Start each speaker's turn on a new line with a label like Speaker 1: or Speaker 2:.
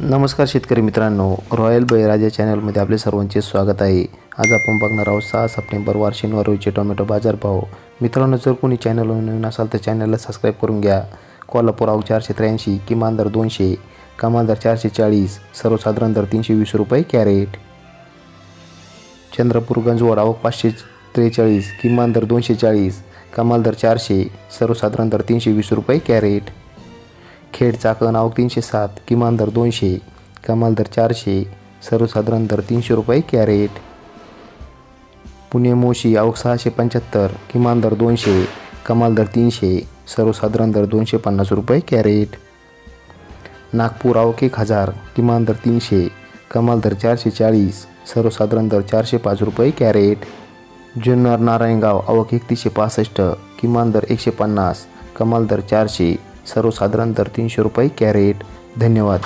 Speaker 1: नमस्कार शेतकरी मित्रांनो. रॉयल बळीराजा चॅनलमध्ये आपले सर्वांचे स्वागत आहे. आज आपण बघणार आहोत सहा सप्टेंबर वार शनिवार रोजीचे टोमॅटो बाजारभाव. मित्रांनो जर कोणी चॅनलवर नवीन असाल तर चॅनलला सबस्क्राईब करून घ्या. कोल्हापूर आव चारशे त्र्याऐंशी किमान दर दोनशे कमाल दर चारशे चाळीस सर्वसाधारण दर तीनशे वीस रुपये कॅरेट. चंद्रपूर गंजवड आवक पाचशे त्रेचाळीस किमान दर दोनशे चाळीस कमाल दर चारशे सर्वसाधारण दर तीनशे वीस रुपये कॅरेट. खेड चाकण आवक तीनशे सात किमान दर दोनशे कमाल दर चारशे सर्वसाधारण दर तीनशे रुपये कॅरेट. पुणे मोशी आवक सहाशे पंच्याहत्तर किमान दर दोनशे कमाल दर तीनशे सर्वसाधारण दर दोनशे पन्नास रुपये कॅरेट. नागपूर आवक एक हजार किमान दर तीनशे कमाल दर चारशे चाळीस सर्वसाधारण दर चारशे पाच रुपये कॅरेट. जुन्नर नारायणगाव आवक एकतीसशे पासष्ट किमान दर एकशे पन्नास कमाल दर चारशे सर्वसाधारण दर तीनशे रुपये कॅरेट. धन्यवाद.